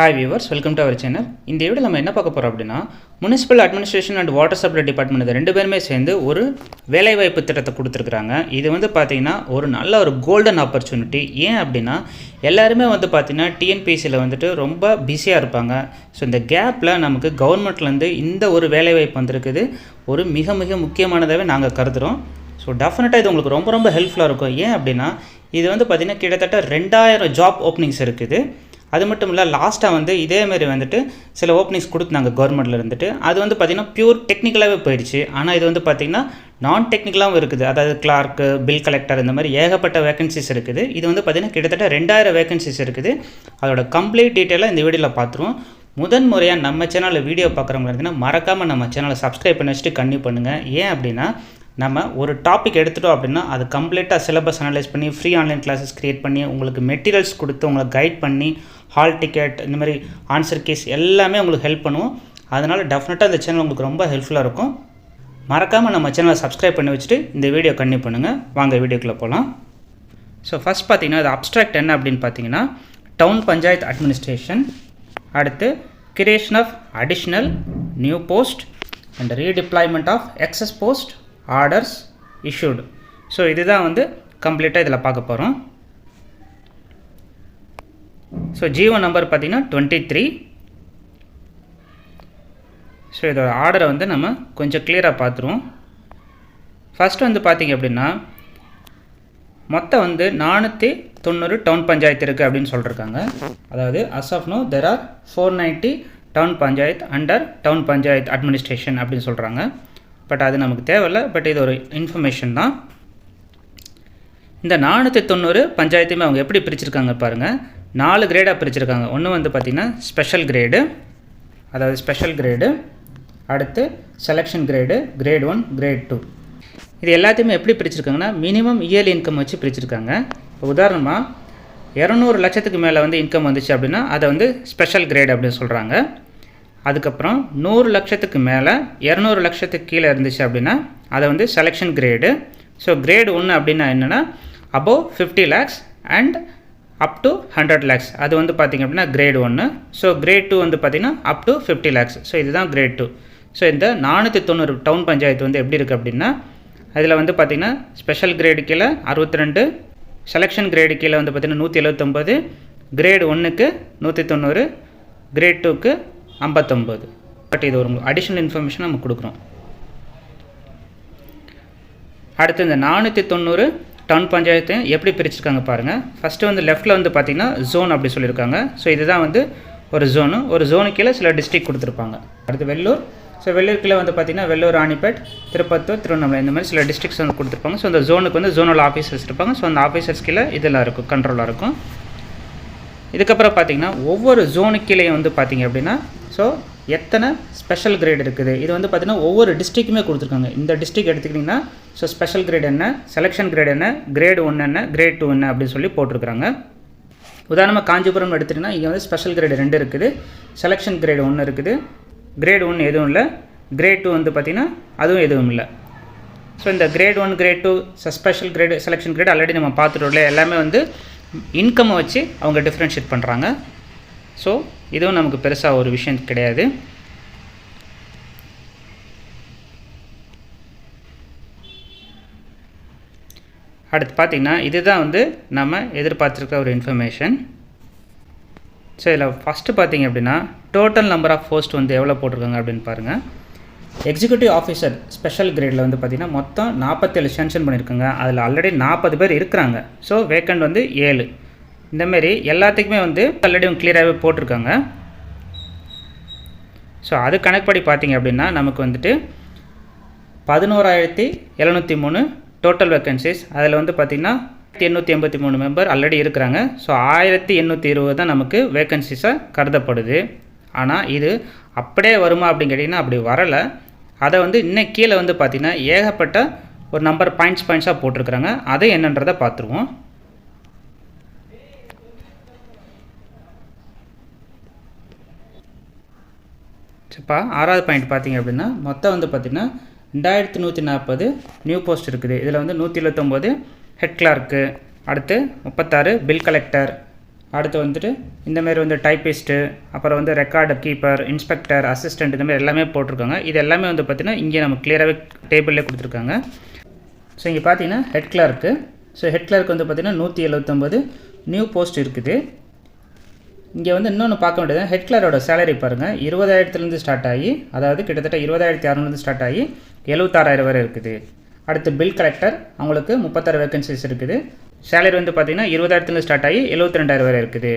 Hi viewers welcome to our channel இந்த video நம்ம என்ன பார்க்க போகிறோம் அப்படின்னா municipal administration and water supply department இது ரெண்டு பேருமே சேர்ந்து ஒரு வேலைவாய்ப்பு திட்டத்தை கொடுத்துருக்குறாங்க. இது வந்து பார்த்திங்கன்னா ஒரு நல்ல ஒரு கோல்டன் ஆப்பர்ச்சுனிட்டி ஏன் அப்படின்னா எல்லாருமே வந்து பார்த்திங்கன்னா டிஎன்பிசியில் வந்துட்டு ரொம்ப பிஸியாக இருப்பாங்க. ஸோ இந்த கேப்பில் நமக்கு கவர்மெண்ட்லேருந்து இந்த ஒரு வேலைவாய்ப்பு வந்திருக்குது. ஒரு மிக மிக முக்கியமானதாகவே நாங்கள் கருதுகிறோம் ஸோ டெஃபினட்டாக இது உங்களுக்கு ரொம்ப ரொம்ப ஹெல்ப்ஃபுல்லாக இருக்கும். ஏன் அப்படின்னா இது வந்து பார்த்திங்கன்னா கிட்டத்தட்ட ரெண்டாயிரம் ஜாப் ஓப்பனிங்ஸ் இருக்குது. அது மட்டும் இல்லை லாஸ்ட்டாக வந்து இதேமாரி வந்துட்டு சில ஓப்பனிங்ஸ் கொடுத்தாங்க கவர்மெண்ட்டில் இருந்துட்டு. அது வந்து பார்த்திங்கன்னா பியூர் டெக்னிக்கலாகவே போயிடுச்சு. ஆனால் இது வந்து பார்த்திங்கன்னா நான் டெக்னிக்கலாகவும் இருக்குது. அதாவது கிளார்க்கு பில் கலெக்டர் இந்த மாதிரி ஏகப்பட்ட வேகன்சிஸ் இருக்குது. இது வந்து பார்த்திங்கன்னா கிட்டத்தட்ட ரெண்டாயிரம் வேகன்சிஸ் இருக்குது. அதோட கம்ப்ளீட் டீட்டெயிலாக இந்த வீடியோவில் பார்த்துருவோம் முதன் முறையாக நம்ம சேனலில் வீடியோ பார்க்குறவங்க இருந்தீங்கன்னா மறக்காமல் நம்ம சேனலை சப்ஸ்கிரைப் பண்ணி வச்சுட்டு கண்டிப்பாக பண்ணுங்கள் ஏன் அப்படின்னா நம்ம ஒரு டாபிக் எடுத்துட்டோம் அப்படின்னா அது கம்ப்ளீட்டாக சிலபஸ் அனலைஸ் பண்ணி ஃப்ரீ ஆன்லைன் கிளாஸஸ் க்ரியேட் பண்ணி உங்களுக்கு மெட்டீரியல்ஸ் கொடுத்து உங்களை கைட் பண்ணி ஹால் டிக்கெட் இந்த மாதிரி ஆன்சர் கேஸ் எல்லாமே உங்களுக்கு ஹெல்ப் பண்ணுவோம் அதனால் டெஃபினட்டாக இந்த சேனல் உங்களுக்கு ரொம்ப ஹெல்ப்ஃபுல்லாக இருக்கும். மறக்காமல் நம்ம சேனலை சப்ஸ்கிரைப் பண்ணி வச்சுட்டு இந்த வீடியோ கண்டினியூ பண்ணுங்கள் வாங்க வீடியோக்குள்ளே போகலாம் ஸோ ஃபஸ்ட் பார்த்தீங்கன்னா அது அப்ட்ராக்ட் என்ன அப்படின்னு பார்த்தீங்கன்னா டவுன் பஞ்சாயத்து அட்மினிஸ்ட்ரேஷன் அடுத்து creation of additional new post and redeployment of excess post orders issued so இதுதான் வந்து கம்ப்ளீட்டாக இதில் பார்க்க போகிறோம் ஸோ ஜியோ நம்பர் பார்த்தீங்கன்னா டுவெண்ட்டி த்ரீ ஸோ இதோட ஆர்டரை வந்து நம்ம கொஞ்சம் கிளியராக பார்த்துருவோம். ஃபஸ்ட்டு வந்து பார்த்திங்க அப்படின்னா மொத்தம் வந்து நானூற்றி தொண்ணூறு டவுன் பஞ்சாயத்து இருக்குது அப்படின்னு சொல்லியிருக்காங்க அதாவது as of now there are four ninety town panchayat under town panchayat administration அப்படின்னு சொல்கிறாங்க பட் அது நமக்கு தேவையில்லை. பட் இது ஒரு இன்ஃபர்மேஷன் தான். இந்த நானூற்றி தொண்ணூறு பஞ்சாயத்தையுமே அவங்க எப்படி பிரிச்சிருக்காங்க பாருங்கள் நாலு கிரேடாக பிரிச்சுருக்காங்க. ஒன்று வந்து பார்த்திங்கன்னா ஸ்பெஷல் கிரேடு அதாவது ஸ்பெஷல் கிரேடு அடுத்து selection grade grade one grade two இது எல்லாத்தையுமே எப்படி பிரிச்சுருக்காங்கன்னா மினிமம் இயர்லி இன்கம் வச்சு பிரிச்சுருக்காங்க. இப்போ உதாரணமாக இரநூறு லட்சத்துக்கு மேலே வந்து இன்கம் வந்துச்சு அப்படின்னா அதை வந்து ஸ்பெஷல் கிரேட் அப்படின்னு சொல்கிறாங்க அதுக்கப்புறம் நூறு லட்சத்துக்கு மேலே இரநூறு லட்சத்துக்கு கீழே இருந்துச்சு அப்படின்னா அதை வந்து செலெக்ஷன் கிரேடு ஸோ கிரேடு ஒன்று அப்படின்னா என்னென்னா above fifty lakhs and up to hundred lakhs அது வந்து பார்த்திங்க அப்படின்னா கிரேட் ஒன்று ஸோ கிரேட் டூ வந்து பார்த்திங்கன்னா up to fifty lakhs so இதுதான் கிரேட் டூ ஸோ இந்த நானூற்றி தொண்ணூறு டவுன் பஞ்சாயத்து வந்து எப்படி இருக்குது அப்படின்னா அதில் வந்து பார்த்திங்கன்னா ஸ்பெஷல் கிரேடு கீழே அறுபத்தி ரெண்டு செலெக்ஷன் கிரேடு கீழே வந்து பார்த்திங்கன்னா நூற்றி எழுபத்தொம்போது கிரேடு ஒன்றுக்கு நூற்றி தொண்ணூறு கிரேட் டூக்கு ஐம்பத்தொம்போது பட் இது ஒரு அடிஷ்னல் இன்ஃபர்மேஷன் நம்ம கொடுக்குறோம். அடுத்து இந்த நானூற்றி தொண்ணூறு டவுன் பஞ்சாயத்து எப்படி பிரிச்சிருக்காங்க பாருங்கள் ஃபஸ்ட்டு வந்து லெஃப்ட்டில் வந்து பார்த்திங்கன்னா ஜோன் அப்படி சொல்லியிருக்காங்க. ஸோ இதுதான் வந்து ஒரு ஜோனு ஒரு ஜோனு கீழே சில டிஸ்ட்ரிக் கொடுத்துருப்பாங்க. அடுத்து வெள்ளூர். ஸோ வெள்ளூர் கீழே வந்து பார்த்திங்கன்னா வெள்ளூர் ராணிப்பேட் திருப்பத்தூர் திருவண்ணாமலை இந்த மாதிரி சில டிஸ்ட்ரிக்ஸ் வந்து கொடுத்துருப்பாங்க. ஸோ அந்த ஜோனுக்கு வந்து ஜோனல் ஆஃபீஸர்ஸ் இருப்பாங்க. ஸோ அந்த ஆஃபீஸர்ஸ் கீழே இதெல்லாம் இருக்கும் கண்ட்ரோலாக இருக்கும். இதுக்கப்புறம் பார்த்தீங்கன்னா ஒவ்வொரு ஜோனு கீழே வந்து பார்த்தீங்க அப்படின்னா ஸோ எத்தனை ஸ்பெஷல் கிரேட் இருக்குது? இது வந்து பார்த்திங்கன்னா ஒவ்வொரு டிஸ்ட்ரிக்குமே கொடுத்துருக்காங்க. இந்த டிஸ்ட்ரிக் எடுத்துக்கிட்டிங்கன்னா ஸோ ஸ்பெஷல் கிரேட் என்ன செலெக்ஷன் கிரேட் என்ன கிரேட் ஒன்று என்ன கிரேட் டூ என்ன அப்படின்னு சொல்லி போட்டிருக்கிறாங்க. உதாரணமாக காஞ்சிபுரம் எடுத்துகிட்டிங்கன்னா இங்கே வந்து ஸ்பெஷல் கிரேடு ரெண்டு இருக்குது. செலெக்ஷன் கிரேடு ஒன்று இருக்குது. கிரேட் ஒன்று எதுவும் இல்லை. கிரேட் டூ வந்து பார்த்திங்கன்னா அதுவும் எதுவும் இல்லை. ஸோ இந்த grade one grade two special grade selection grade already நம்ம பார்த்துட்டோம்ல எல்லாமே வந்து இன்கம்மை வச்சு அவங்க டிஃப்ரென்ஷியேட் பண்ணுறாங்க ஸோ இதுவும் நமக்கு பெருசாக ஒரு விஷயம் கிடையாது. அடுத்து பார்த்திங்கன்னா இதுதான் வந்து நம்ம எதிர்பார்த்துருக்க ஒரு இன்ஃபர்மேஷன் ஸோ இதில் ஃபஸ்ட்டு பார்த்திங்க அப்படின்னா டோட்டல் நம்பர் ஆஃப் போஸ்ட் வந்து எவ்வளோ போட்டிருக்காங்க அப்படின்னு பாருங்கள் எக்ஸிக்யூட்டிவ் ஆஃபீஸர் ஸ்பெஷல் கிரேடில் வந்து பார்த்திங்கன்னா மொத்தம் நாற்பத்தேழு சென்ஷன் பண்ணியிருக்காங்க அதில் ஆல்ரெடி நாற்பது பேர் இருக்கிறாங்க. ஸோ வேக்கண்ட் வந்து ஏழு. இந்தமாரி எல்லாத்துக்குமே வந்து ஆல்ரெடி கிளியராகவே போட்டிருக்காங்க. ஸோ அது கணக்குப்படி பார்த்திங்க அப்படின்னா நமக்கு வந்துட்டு பதினோராயிரத்தி எழுநூற்றி மூணு டோட்டல் வேக்கன்சிஸ் அதில் வந்து பார்த்திங்கன்னா எண்ணூற்றி எண்பத்தி மூணு மெம்பர் ஆல்ரெடி இருக்கிறாங்க. ஸோ ஆயிரத்தி எண்ணூற்றி இருபது தான் நமக்கு வேக்கன்சிஸாக கருதப்படுது. ஆனால் இது அப்படியே வருமா அப்படின்னு கேட்டிங்கன்னா அப்படி வரலை. அதை வந்து இன்னும் கீழே வந்து பார்த்திங்கன்னா ஏகப்பட்ட ஒரு நம்பர் பாயிண்ட்ஸ் பாயிண்ட்ஸாக போட்டிருக்கிறாங்க. அதை என்னன்றதை பார்த்துருவோம் இப்போ ஆறாவது பாயிண்ட் பார்த்தீங்க அப்படின்னா மொத்தம் வந்து பார்த்திங்கன்னா ரெண்டாயிரத்து நூற்றி நாற்பது நியூ போஸ்ட் இருக்குது. இதில் வந்து நூற்றி இருபத்தொம்போது ஹெட் கிளார்க்கு அடுத்து முப்பத்தாறு பில் கலெக்டர் அடுத்து வந்துட்டு இந்தமாரி வந்து டைப்பிஸ்ட்டு அப்புறம் வந்து ரெக்கார்டு கீப்பர் இன்ஸ்பெக்டர் அசிஸ்டண்ட் இந்தமாரி எல்லாமே போட்டிருக்காங்க. இது எல்லாமே வந்து பார்த்திங்கன்னா இங்கே நம்ம கிளியராகவே டேபிள்லேயே கொடுத்துருக்காங்க. ஸோ இங்கே பார்த்தீங்கன்னா head clerk so head clerk வந்து பார்த்திங்கன்னா நூற்றி எழுபத்தொம்பது நியூ போஸ்ட் இருக்குது. இங்கே வந்து இன்னொன்று பார்க்க வேண்டியது ஹெட் கிளரோட சேலரி பாருங்கள் இருபதாயிரத்துலேருந்து ஸ்டார்ட் ஆகி அதாவது கிட்டத்தட்ட இருபதாயிரத்தி அறநூறுலேருந்து ஸ்டார்ட் ஆகி எழுபத்தாறாயிரம் வரை இருக்குது. அடுத்து பில் கலெக்டர் அவங்களுக்கு முப்பத்தாறு வேகன்சிஸ் இருக்குது. சேலரி வந்து பார்த்திங்கன்னா இருபதாயிரத்துலேருந்து ஸ்டார்ட் ஆகி எழுபத்தி ரெண்டாயிரம் வரை இருக்குது.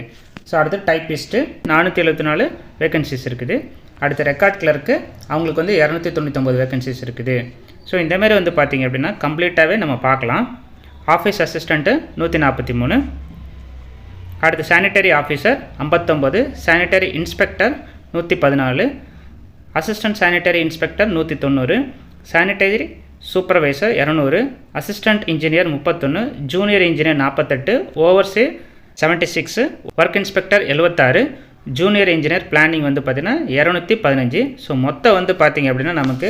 ஸோ அடுத்து டைப்பிஸ்ட்டு நானூற்றி எழுபத்தி நாலு வேகன்சிஸ் இருக்குது. அடுத்து ரெக்கார்ட் கிளர்க்கு அவங்களுக்கு வந்து இரநூத்தி தொண்ணூத்தொம்பது வேகன்சிஸ் இருக்குது. ஸோ இந்தமாரி வந்து பார்த்திங்க அப்படின்னா கம்ப்ளீட்டாகவே நம்ம பார்க்கலாம். ஆஃபீஸ் அசிஸ்டண்ட்டு நூற்றி நாற்பத்தி மூணு. அடுத்து சானிட்டரி ஆஃபீஸர் ஐம்பத்தொம்பது சானிட்டரி இன்ஸ்பெக்டர் நூற்றி பதினாலு அசிஸ்டன்ட் சானிட்டரி இன்ஸ்பெக்டர் நூற்றி தொண்ணூறு சானிட்டரி சூப்பர்வைசர் இரநூறு அசிஸ்டன்ட் இன்ஜினியர் முப்பத்தொன்று ஜூனியர் இன்ஜினியர் நாற்பத்தெட்டு overseer seventy six work inspector எழுபத்தாறு ஜூனியர் இன்ஜினியர் பிளானிங் வந்து பார்த்திங்கன்னா இரநூத்தி பதினஞ்சு ஸோ மொத்தம் வந்து பார்த்திங்க அப்படின்னா நமக்கு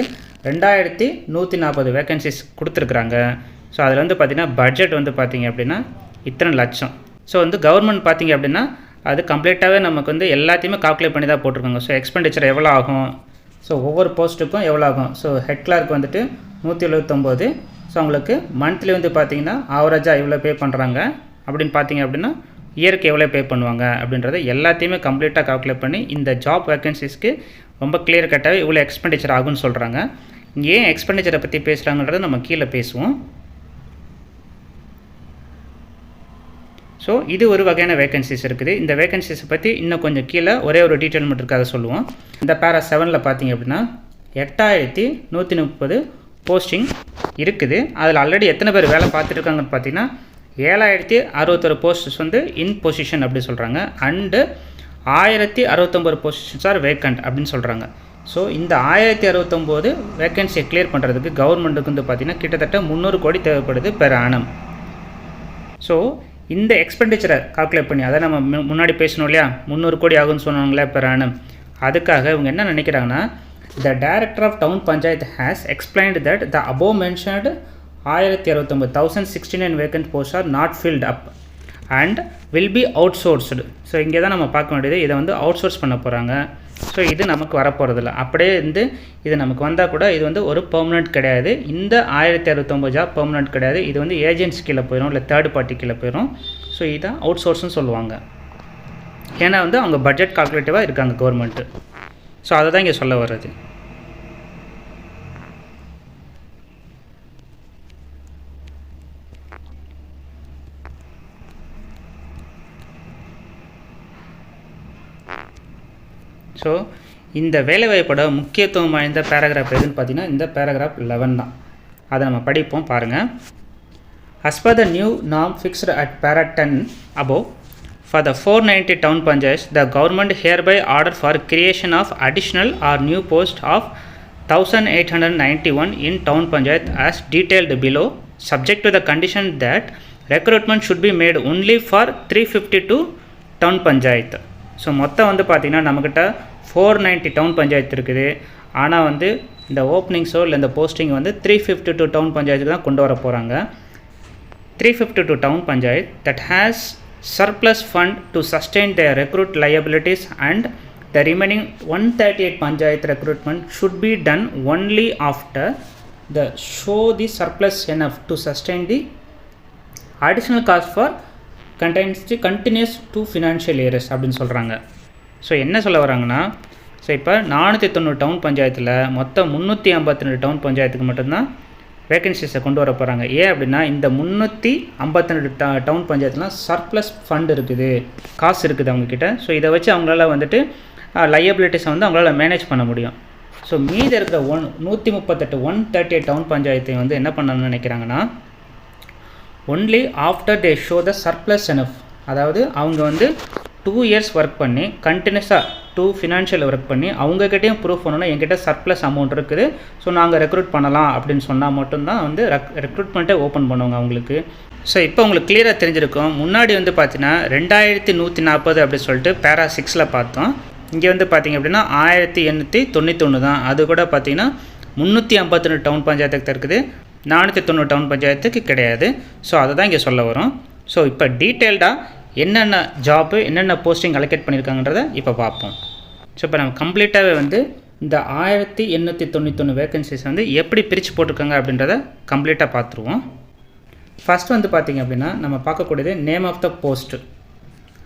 ரெண்டாயிரத்தி நூற்றி நாற்பது வேகன்சிஸ் கொடுத்துருக்குறாங்க. ஸோ அதில் வந்து பார்த்திங்கன்னா பட்ஜெட் வந்து பார்த்திங்க அப்படின்னா இத்தனை லட்சம். ஸோ வந்து கவர்மெண்ட் பார்த்திங்க அப்படின்னா அது கம்ப்ளீட்டாகவே நமக்கு வந்து எல்லாத்தையுமே கால்குலேட் பண்ணி தான் போட்டிருக்காங்க. ஸோ எக்ஸ்பெண்டிச்சர் எவ்வளோ ஆகும்? ஸோ ஒவ்வொரு போஸ்ட்டுக்கும் எவ்வளோ ஆகும்? ஸோ ஹெட் கிளார்க் வந்துட்டு நூற்றி எழுபத்தொம்போது ஸோ அவங்களுக்கு மந்த்லி வந்து பார்த்திங்கன்னா ஆவரேஜாக இவ்வளோ பே பண்ணுறாங்க அப்படின்னு பார்த்தீங்க அப்படின்னா இயருக்கு எவ்வளோ பே பண்ணுவாங்க? அப்படின்றத எல்லாத்தையுமே கம்ப்ளீட்டாக கால்குலேட் பண்ணி இந்த ஜாப் வேகன்சிஸ்க்கு ரொம்ப கிளியர் கட்டாகவே இவ்வளோ எக்ஸ்பெண்டிச்சர் ஆகும்னு சொல்கிறாங்க ஏன் எக்ஸ்பெண்டிச்சரை பற்றி பேசுகிறாங்கன்றத நம்ம கீழே பேசுவோம். ஸோ இது ஒரு வகையான வேகன்சிஸ் இருக்குது. இந்த வேகன்சிஸை பற்றி இன்னும் கொஞ்சம் கீழே ஒரே ஒரு டீட்டெயில் மட்டும் இருக்காத சொல்லுவோம். இந்த பேரா செவனில் பார்த்தீங்க அப்படின்னா எட்டாயிரத்தி நூற்றி முப்பது போஸ்டிங் இருக்குது. அதில் ஆல்ரெடி எத்தனை பேர் வேலை பார்த்துட்டுருக்காங்கன்னு பார்த்தீங்கன்னா ஏழாயிரத்தி அறுபத்தொரு போஸ்டர்ஸ் வந்து இன் பொசிஷன் அப்படி சொல்கிறாங்க அண்டு ஆயிரத்தி அறுபத்தொம்பது பொசிஷன்ஸ் ஆர் வேக்கண்ட் அப்படின்னு சொல்கிறாங்க ஸோ இந்த ஆயிரத்தி அறுபத்தொம்போது வேக்கன்சியை கிளியர் பண்ணுறதுக்கு கவர்மெண்ட்டுக்கு வந்து பார்த்திங்கன்னா கிட்டத்தட்ட முந்நூறு கோடி தேவைப்படுது பெர் ஆனம் ஸோ இந்த எக்ஸ்பெண்டிச்சரை கால்குலேட் பண்ணி அதை நம்ம மு- முன்னாடி பேசணும் இல்லையா? முந்நூறு கோடி ஆகும்னு சொன்னாங்களே பெர் ஆனம் அதுக்காக இவங்க என்ன நினைக்கிறாங்கன்னா the director of town panchayat has explained that the above mentioned ஆயிரத்தி அறுபத்தொம்பது thousand sixty nine vacant post are not filled up and will be outsourced so இங்கே தான் நம்ம பார்க்க வேண்டியது இதை வந்து அவுட் சோர்ஸ் பண்ண போகிறாங்க ஸோ இது நமக்கு வரப்போகிறதில்ல அப்படியே வந்து இது நமக்கு வந்தால் கூட இது வந்து ஒரு பெர்மனெண்ட் கிடையாது. இந்த ஆயிரத்தி அறுபத்தொம்பது ஜாப் பெர்மனெண்ட் கிடையாது. இது வந்து ஏஜென்சி கீழே போயிடும் இல்லை தேர்ட் பார்ட்டி கீழே போயிடும் ஸோ இதான் அவுட் சோர்ஸ்னு சொல்லுவாங்க. ஏன்னா வந்து அவங்க பட்ஜெட் கால்குலேட்டிவாக இருக்காங்க கவர்மெண்ட்டு ஸோ அதை தான் இங்கே சொல்ல வர்றது. ஸோ இந்த வேலைவாய்ப்போட முக்கியத்துவம் வாய்ந்த பேராகிராஃப் எதுன்னு பார்த்தீங்கன்னா இந்த பேராகிராஃப் லெவன் தான் அதை நம்ம படிப்போம் பாருங்கள் அஸ் பர் த நியூ நாம் fixed at para ten above for the four ninety town panchayat the government hereby order for creation of additional or new post of thousand eight hundred ninety one in town panchayat as detailed below subject to the condition that recruitment should be made only for three fifty two town panchayat so மொத்தம் வந்து பார்த்திங்கன்னா நம்மக்கிட்ட four ninety down panchayat இருக்குது ஆனால் வந்து இந்த ஓப்பனிங்ஸோ இல்லை இந்த போஸ்டிங் வந்து த்ரீ ஃபிஃப்டி டூ டவுன் பஞ்சாயத்துக்கு தான் கொண்டு வர போகிறாங்க three fifty two town panchayat that has surplus fund to sustain the recruit liabilities and the remaining one thirty eight panchayat recruitment should be done only after the show the surplus enough to sustain the additional cost for condense the continues two financial years அப்படின்னு சொல்கிறாங்க so என்ன சொல்ல வராங்கன்னா so இப்போ நானூற்றி தொண்ணூறு down பஞ்சாயத்தில் மொத்தம் முந்நூற்றி ஐம்பத்தி ரெண்டு டவுன் பஞ்சாயத்துக்கு மட்டும்தான் வேகன்சிஸை கொண்டு வர போகிறாங்க ஏன் அப்படின்னா இந்த முந்நூற்றி ஐம்பத்தி ரெண்டு ட டவுன் பஞ்சாயத்துலாம் சர்ப்ளஸ் ஃபண்ட் இருக்குது. காசு இருக்குது அவங்கக்கிட்ட ஸோ இதை வச்சு அவங்களால வந்துட்டு லையபிலிட்டிஸை வந்து அவங்களால மேனேஜ் பண்ண முடியும். ஸோ மீதி இருக்கிற ஒன் நூற்றி முப்பத்தெட்டு ஒன் தேர்ட்டி எயிட் டவுன் பஞ்சாயத்தை வந்து என்ன பண்ணணும்னு நினைக்கிறாங்கன்னா only after they show the surplus enough அதாவது அவங்க வந்து டூ இயர்ஸ் ஒர்க் பண்ணி கண்டினியூஸாக டூ ஃபினான்ஷியல் ஒர்க் பண்ணி அவங்கக்கிட்டேயும் ப்ரூஃப் பண்ணணும். என்கிட்ட சர்ப்ளஸ் அமௌண்ட் இருக்குது. ஸோ நாங்கள் ரெக்ரூட் பண்ணலாம் அப்படின்னு சொன்னால் மட்டும்தான் வந்து ரெக் ரெக்ரூட்மெண்ட்டே ஓப்பன் பண்ணுவாங்க அவங்களுக்கு. ஸோ இப்போ உங்களுக்கு கிளியராக தெரிஞ்சிருக்கும். முன்னாடி வந்து பார்த்தீங்கன்னா ரெண்டாயிரத்தி நூற்றி நாற்பது அப்படின்னு சொல்லிட்டு பேரா சிக்ஸில் பார்த்தோம். இங்கே வந்து பார்த்தீங்க அப்படின்னா ஆயிரத்தி எண்ணூற்றி தொண்ணூத்தொன்று தான். அது கூட பார்த்தீங்கன்னா முந்நூற்றி ஐம்பத்தொன்று டவுன் பஞ்சாயத்துக்கு தான் இருக்குது. நானூற்றி தொண்ணூறு டவுன் பஞ்சாயத்துக்கு கிடையாது. ஸோ அதை தான் இங்கே சொல்ல வரும். ஸோ இப்போ டீட்டெயில்டாக என்னென்ன ஜாப்பு என்னென்ன போஸ்டிங் அலோகேட் பண்ணியிருக்காங்கன்றத இப்போ பார்ப்போம். ஸோ இப்போ நம்ம கம்ப்ளீட்டாகவே வந்து இந்த ஆயிரத்தி எண்ணூற்றி தொண்ணூத்தொன்று வேகன்சிஸ் வந்து எப்படி பிரித்து போட்டிருக்காங்க அப்படின்றத கம்ப்ளீட்டாக பார்த்துருவோம். ஃபஸ்ட் வந்து பார்த்திங்க அப்படின்னா நம்ம பார்க்கக்கூடியது நேம் ஆஃப் த போஸ்ட்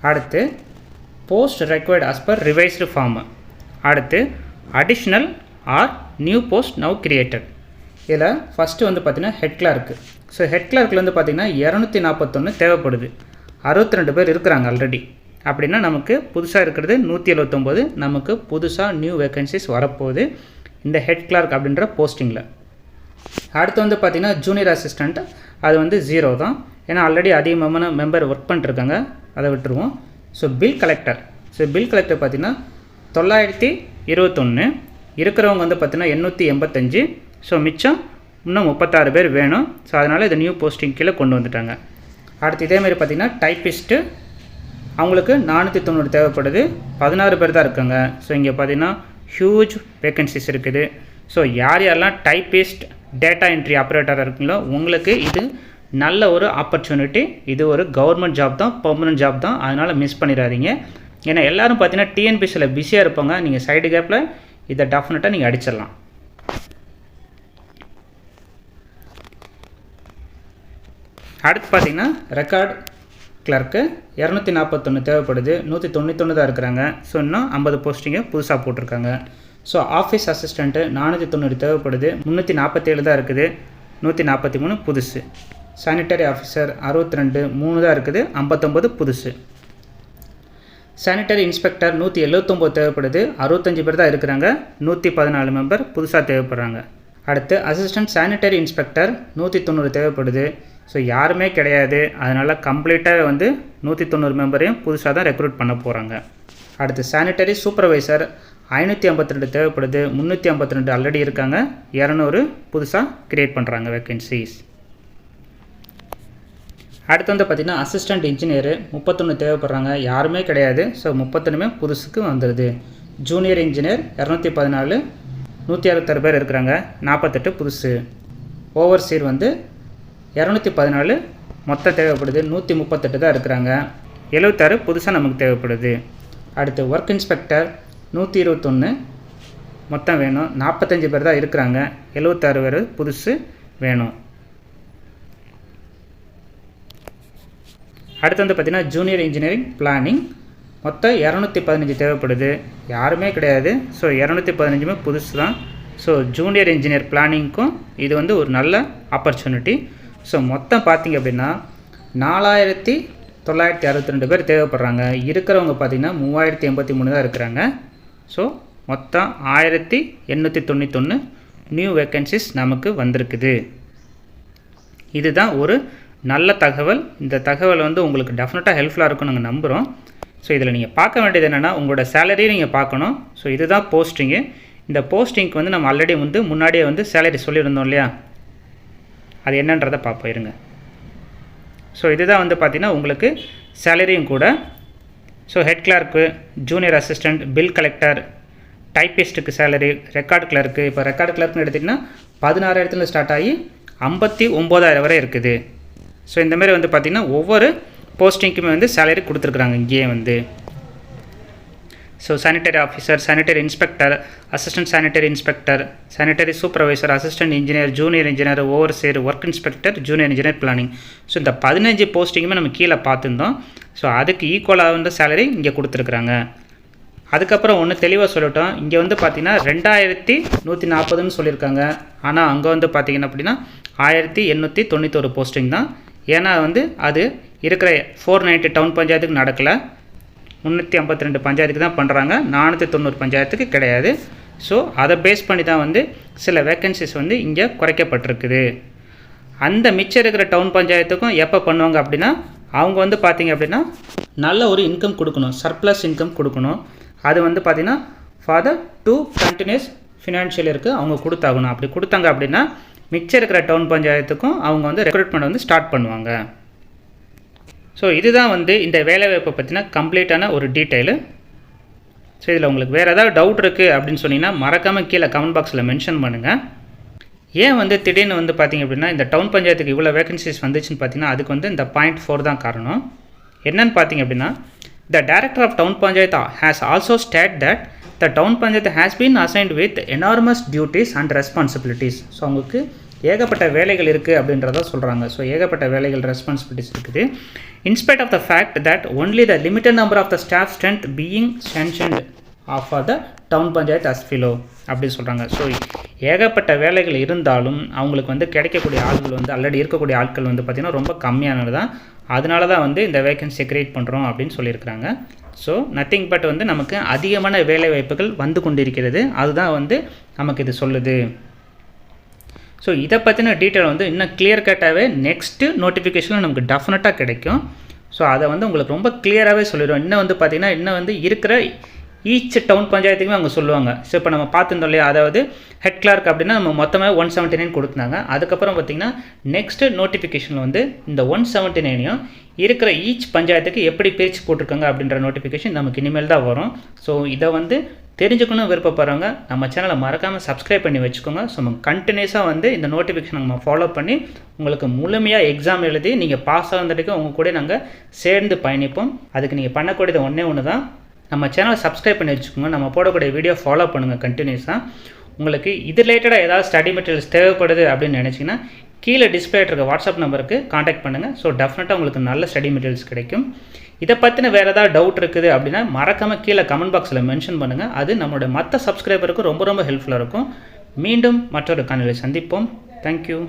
அடுத்து post required as per revised form அடுத்து additional or new post now created இதில் ஃபஸ்ட்டு வந்து பார்த்திங்கன்னா ஹெட் கிளார்க்கு ஸோ ஹெட் கிளார்க்கில் வந்து பார்த்திங்கன்னா இரநூத்தி நாற்பத்தொன்று தேவைப்படுது. அறுபத்தி ரெண்டு பேர் இருக்கிறாங்க ஆல்ரெடி அப்படின்னா நமக்கு புதுசாக இருக்கிறது நூற்றி எழுபத்தொம்போது நமக்கு புதுசாக நியூ வேகன்சிஸ் வரப்போகுது இந்த ஹெட் கிளார்க் அப்படின்ற போஸ்டிங்கில் அடுத்து வந்து பார்த்திங்கன்னா ஜூனியர் அசிஸ்டண்ட் அது வந்து ஜீரோ தான். ஏன்னா ஆல்ரெடி அதிகமான மெம்பர் ஒர்க் பண்ணிட்டுருக்காங்க அதை விட்டுருவோம். So bill collector so bill collector பார்த்திங்கன்னா தொள்ளாயிரத்தி இருபத்தொன்று இருக்கிறவங்க வந்து பார்த்திங்கன்னா எண்ணூற்றி எண்பத்தஞ்சு. ஸோ மிச்சம் இன்னும் முப்பத்தாறு பேர் வேணும். ஸோ அதனால் இது நியூ போஸ்டிங் கீழே கொண்டு வந்துட்டாங்க. அடுத்து இதேமாரி பார்த்திங்கன்னா டைப்பிஸ்ட்டு அவங்களுக்கு நானூற்றி தொண்ணூறு தேவைப்படுது. பதினாறு பேர் தான் இருக்காங்க. ஸோ இங்கே பார்த்தீங்கன்னா ஹியூஜ் வேக்கன்சிஸ் இருக்குது. ஸோ யார் யாரெல்லாம் டைப்பிஸ்ட் டேட்டா என்ட்ரி ஆப்ரேட்டராக இருக்குங்களோ உங்களுக்கு இது நல்ல ஒரு ஆப்பர்ச்சுனிட்டி இது ஒரு கவர்மெண்ட் ஜாப் தான் பர்மனன்ட் ஜாப் தான். அதனால் மிஸ் பண்ணிடாதீங்க. ஏன்னா எல்லோரும் பார்த்தீங்கன்னா டிஎன்பிசியில் பிஸியாக இருப்பாங்க. நீங்கள் சைடு கேப்பில் இதை டெஃபினட்டாக நீங்கள் அடிச்சிடலாம். அடுத்து பார்த்தீங்கன்னா ரெக்கார்ட் கிளர்க்கு இரநூத்தி நாற்பத்தொன்று தேவைப்படுது. நூற்றி தொண்ணூத்தொன்று தான் இருக்கிறாங்க. ஸோ இன்னும் ஐம்பது போஸ்டிங்கை புதுசாக போட்டிருக்காங்க. ஸோ ஆஃபீஸ் அசிஸ்டண்ட்டு நானூற்றி தொண்ணூறு தேவைப்படுது. முந்நூற்றி நாற்பத்தேழு தான் இருக்குது. நூற்றி நாற்பத்தி மூணு புதுசு. சானிட்டரி ஆஃபீஸர் அறுபத்தி ரெண்டு மூணு தான் இருக்குது. ஐம்பத்தொம்பது புதுசு. சானிட்டரி இன்ஸ்பெக்டர் நூற்றி எழுபத்தொம்போது தேவைப்படுது. அறுபத்தஞ்சு பேர் தான் இருக்கிறாங்க. நூற்றி பதினாலு மெம்பர் புதுசாக தேவைப்படுறாங்க. அடுத்து அசிஸ்டன்ட் சானிட்டரி இன்ஸ்பெக்டர் நூற்றி தொண்ணூறு தேவைப்படுது. ஸோ யாருமே கிடையாது. அதனால் கம்ப்ளீட்டாக வந்து நூற்றி தொண்ணூறு மெம்பரையும் புதுசாக தான் ரெக்ரூட் பண்ண போகிறாங்க அடுத்து சானிட்டரி சூப்பர்வைசர் ஐநூற்றி ஐம்பத்தி ரெண்டு தேவைப்படுது. முந்நூற்றி ஐம்பத்தி ரெண்டு ஆல்ரெடி இருக்காங்க. இரநூறு புதுசாக க்ரியேட் பண்ணுறாங்க வேக்கன்சிஸ் அடுத்து வந்து பார்த்திங்கன்னா அசிஸ்டண்ட் இன்ஜினியரு முப்பத்தொன்று தேவைப்படுறாங்க. யாருமே கிடையாது. ஸோ முப்பத்தொன்றுமே புதுசுக்கு வந்துடுது ஜூனியர் இன்ஜினியர் இரநூத்தி பதினாலு நூற்றி அறுபத்தாறு பேர் இருக்கிறாங்க. நாற்பத்தெட்டு புதுசு. ஓவர்சீர் வந்து இரநூத்தி பதினாலு மொத்தம் தேவைப்படுது. நூற்றி முப்பத்தெட்டு தான் இருக்கிறாங்க. எழுபத்தாறு புதுசாக நமக்கு தேவைப்படுது. அடுத்து ஒர்க் இன்ஸ்பெக்டர் நூற்றி இருபத்தொன்று மொத்தம் வேணும். நாற்பத்தஞ்சு பேர் தான் இருக்கிறாங்க. எழுபத்தாறு பேர் புதுசு வேணும். அடுத்து வந்து பார்த்திங்கன்னா ஜூனியர் இன்ஜினியரிங் பிளானிங் மொத்தம் இரநூத்தி பதினஞ்சு தேவைப்படுது. யாருமே கிடையாது. ஸோ இரநூத்தி பதினஞ்சுமே புதுசு தான் ஸோ ஜூனியர் இன்ஜினியர் பிளானிங்க்கும் இது வந்து ஒரு நல்ல ஆப்பர்ச்சுனிட்டி ஸோ மொத்தம் பார்த்திங்க அப்படின்னா நாலாயிரத்தி தொள்ளாயிரத்தி அறுபத்தி ரெண்டு பேர் தேவைப்படுறாங்க. இருக்கிறவங்க பார்த்திங்கன்னா மூவாயிரத்தி எண்பத்தி மூணு தான் இருக்கிறாங்க. ஸோ மொத்தம் ஆயிரத்தி எண்ணூற்றி தொண்ணூத்தொன்று நியூ வேக்கன்சிஸ் நமக்கு வந்திருக்குது. இதுதான் ஒரு நல்ல தகவல். இந்த தகவல் வந்து உங்களுக்கு டெஃபினட்டாக ஹெல்ப்ஃபுல்லாக இருக்கும் நாங்கள் நம்புகிறோம் ஸோ இதில் நீங்கள் பார்க்க வேண்டியது என்னென்னா உங்களோட சேலரியை நீங்கள் பார்க்கணும். ஸோ இதுதான் போஸ்டிங்கு இந்த போஸ்டிங்க்கு வந்து நம்ம ஆல்ரெடி வந்து முன்னாடியே வந்து சேலரி சொல்லியிருந்தோம் இல்லையா? அது என்னன்றதை பார்ப்போம் இருங்க ஸோ இதுதான் வந்து பார்த்திங்கன்னா உங்களுக்கு சேலரியும் கூட. So head clerk junior assistant bill collector டைப்பிஸ்ட்டுக்கு salary record clerk இப்போ ரெக்கார்ட் கிளர்க்னு எடுத்திங்கன்னா பதினாறாயிரத்துல ஸ்டார்ட் ஆகி ஐம்பத்தி ஒம்போதாயிரம் வரை இருக்குது. ஸோ இந்தமாரி வந்து பார்த்திங்கன்னா ஒவ்வொரு போஸ்டிங்க்குமே வந்து சேலரி கொடுத்துருக்குறாங்க. இங்கேயே வந்து. So sanitary officer sanitary inspector assistant sanitary inspector sanitary supervisor assistant engineer junior engineer overseer work inspector junior engineer planning so இந்த பதினஞ்சு போஸ்டிங்குமே நம்ம கீழே பார்த்துருந்தோம். ஸோ அதுக்கு ஈக்குவலாக வந்து சேலரி இங்கே கொடுத்துருக்குறாங்க. அதுக்கப்புறம் ஒன்று தெளிவாக சொல்லட்டும். இங்கே வந்து பார்த்தீங்கன்னா ரெண்டாயிரத்தி நூற்றி நாற்பதுன்னு சொல்லியிருக்காங்க. ஆனால் அங்கே வந்து பார்த்திங்கன்னா அப்படின்னா ஆயிரத்தி எண்ணூற்றி தொண்ணூத்தொரு போஸ்டிங் தான். ஏன்னா வந்து அது இருக்கிற ஃபோர் நைன்ட்டி டவுன் பஞ்சாயத்துக்கு நடக்கலை. முந்நூற்றி ஐம்பத்தி ரெண்டு பஞ்சாயத்துக்கு தான் பண்ணுறாங்க நானூற்றி தொண்ணூறு பஞ்சாயத்துக்கு கிடையாது. ஸோ அதை பேஸ் பண்ணி தான் வந்து சில வேக்கன்சிஸ் வந்து இங்கே குறைக்கப்பட்டிருக்குது. அந்த மிச்சம் இருக்கிற டவுன் பஞ்சாயத்துக்கும் எப்போ பண்ணுவாங்க அப்படின்னா அவங்க வந்து பார்த்திங்க அப்படின்னா நல்ல ஒரு இன்கம் கொடுக்கணும். சர்ப்ளஸ் இன்கம் கொடுக்கணும். அது வந்து பார்த்திங்கன்னா for the two continues financial இருக்குது அவங்க கொடுத்தாகணும். அப்படி கொடுத்தாங்க அப்படின்னா மிச்சம் இருக்கிற டவுன் பஞ்சாயத்துக்கும் அவங்க வந்து ரெக்ரூட்மெண்ட் வந்து ஸ்டார்ட் பண்ணுவாங்க. ஸோ இதுதான் வந்து இந்த வேலைவாய்ப்பை பற்றின கம்ப்ளீட்டான ஒரு டீட்டெயிலு. ஸோ இதில் உங்களுக்கு வேறு ஏதாவது டவுட் இருக்குது அப்படின்னு சொன்னீங்கன்னா மறக்காமல் கீழே கமெண்ட் பாக்ஸில் மென்ஷன் பண்ணுங்கள் ஏன் வந்து திடீர்னு வந்து பார்த்திங்க அப்படின்னா இந்த டவுன் பஞ்சாயத்துக்கு இவ்வளோ வேகன்சிஸ் வந்துச்சுன்னு பார்த்தீங்கன்னா அதுக்கு வந்து இந்த பாயிண்ட் ஃபோர் தான் காரணம். என்னன்னு பார்த்தீங்க அப்படின்னா the director of town panchayat has also state that the town panchayat has been assigned with enormous duties and responsibilities so அவங்களுக்கு ஏகப்பட்ட வேலைகள் இருக்குது அப்படின்றத சொல்கிறாங்க ஸோ ஏகப்பட்ட வேலைகள் ரெஸ்பான்சிபிலிட்டிஸ் இருக்குது. In spite of the fact that only the limited number of the staff strength being sanctioned of the town panchayat as follow அப்படின்னு சொல்கிறாங்க ஸோ ஏகப்பட்ட வேலைகள் இருந்தாலும் அவங்களுக்கு வந்து கிடைக்கக்கூடிய ஆட்கள் வந்து ஆல்ரெடி இருக்கக்கூடிய ஆட்கள் வந்து பார்த்திங்கன்னா ரொம்ப கம்மியானது தான். அதனால தான் வந்து இந்த வேகன்சி கிரியேட் பண்ணுறோம் அப்படின்னு சொல்லியிருக்கிறாங்க. ஸோ நத்திங் பட் வந்து நமக்கு அதிகமான வேலை வாய்ப்புகள் வந்து கொண்டிருக்கிறது. அதுதான் வந்து நமக்கு இது சொல்லுது. ஸோ இதை பற்றின டீட்டெயில் வந்து இன்னும் கிளியர் கட்டாகவே நெக்ஸ்ட்டு நோட்டிஃபிகேஷனில் நமக்கு டெஃபினட்டாக கிடைக்கும். ஸோ அதை வந்து உங்களுக்கு ரொம்ப கிளியராகவே சொல்லிடுவோம் இன்னும் வந்து பார்த்திங்கன்னா இன்னும் வந்து இருக்கிற ஈச் டவுன் பஞ்சாயத்துக்குமே அவங்க சொல்லுவாங்க. ஸோ இப்போ நம்ம பார்த்துருந்தோம் இல்லையா? அதாவது ஹெட் கிளார்க் அப்படின்னா நம்ம மொத்தமாக ஒன் செவன்ட்டி நைன் கொடுத்துருந்தாங்க அதுக்கப்புறம் பார்த்திங்கன்னா நெக்ஸ்ட்டு நோட்டிஃபிகேஷனில் வந்து இந்த ஒன் செவன்ட்டி நைனையும் இருக்கிற ஈச் பஞ்சாயத்துக்கு எப்படி பிரித்து போட்டிருக்காங்க அப்படின்ற நோட்டிஃபிகேஷன் நமக்கு இனிமேல் தான் வரும். ஸோ இதை வந்து தெரிஞ்சுக்கணும் விருப்பப்படுறவங்க நம்ம சேனலை மறக்காமல் சப்ஸ்கிரைப் பண்ணி வச்சுக்கோங்க. ஸோ நம்ம கண்டினியூஸாக வந்து இந்த நோட்டிஃபிகேஷன் நம்ம ஃபாலோ பண்ணி உங்களுக்கு முழுமையாக எக்ஸாம் எழுதி நீங்கள் பாஸ் ஆகிறதுக்கு உங்கள் கூட நாங்கள் சேர்ந்து பயணிப்போம். அதுக்கு நீங்கள் பண்ணக்கூடியது ஒன்றே ஒன்று தான் நம்ம சேனலை சப்ஸ்கிரைப் பண்ணி வச்சுக்கோங்க. நம்ம போடக்கூடிய வீடியோ ஃபாலோ பண்ணுங்கள் கண்டினியூஸாக உங்களுக்கு இது ரிலேட்டடாக ஏதாவது ஸ்டடி மெட்டீரியல்ஸ் தேவைப்படுது அப்படின்னு நினச்சிங்கன்னா கீழே டிஸ்பிளே இருக்க வாட்ஸ்அப் நம்பருக்கு காண்டாக்ட் பண்ணுங்கள் ஸோ டெஃபினட்டாக உங்களுக்கு நல்ல ஸ்டடி மெட்டீரியல்ஸ் கிடைக்கும். இதை பற்றின வேறு ஏதாவது டவுட் இருக்குது அப்படின்னா மறக்காமல் கீழே கமெண்ட் பாக்ஸில் மென்ஷன் பண்ணுங்கள் அது நம்மளோட மற்ற சப்ஸ்கிரைபருக்கு ரொம்ப ரொம்ப ஹெல்ப்ஃபுல்லாக இருக்கும். மீண்டும் மற்றொரு காணொலியை சந்திப்போம். தேங்க்யூ